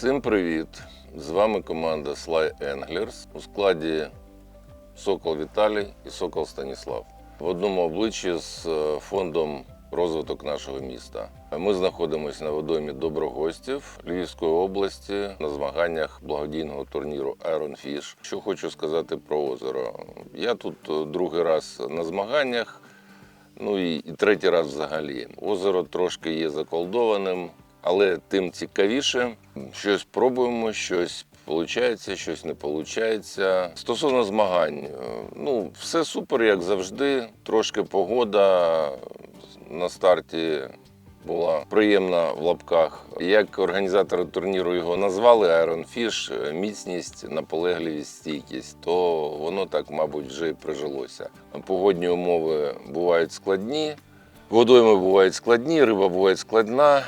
Всім привіт! З вами команда Sly Anglers у складі Сокол Віталій і Сокол Станіслав. В одному обличчі з е, фондом розвиток нашого міста. Ми знаходимося на водоймі Доброгостів Львівської області на змаганнях благодійного турніру Iron Fish. Що хочу сказати про озеро. Я тут е, другий раз на змаганнях. Ну і третій раз взагалі. Озеро трошки є заколдованим, але тим цікавіше. Щось пробуємо, щось виходить, щось не виходить. Стосовно змагань, е, ну, все супер, як завжди. Трошки погода на старті була приємна в лапках. Як організатори турніру його назвали Iron Fish, е, міцність, наполегливість, стійкість, то воно так, мабуть, вже і прижилося. Погодні умови бувають складні, водойми бувають складні, риба буває складна.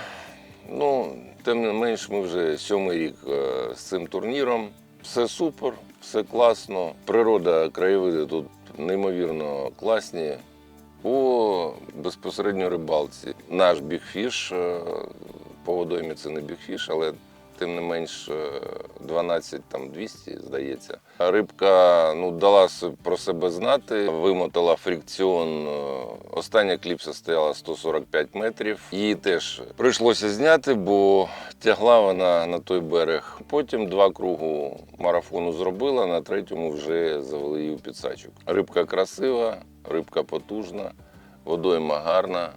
Ну, тим не менш, ми вже сьомий рік е, з цим турніром. Все супер, все класно. Природа, краєвиди тут неймовірно класні. По безпосередньо рибалці. Наш бігфіш е, по водоймі це не бігфіш, але тим не менш е, 12 там 200, здається. Рибка ну, дала про себе знати, вимотала фрикціон. е, Остання кліпса стояла 145 метрів. Її теж прийшлося зняти, бо тягла вона на той берег. Потім два кругу марафону зробила, на третьому вже завели її у підсачок. Рибка красива, рибка потужна, водойма гарна.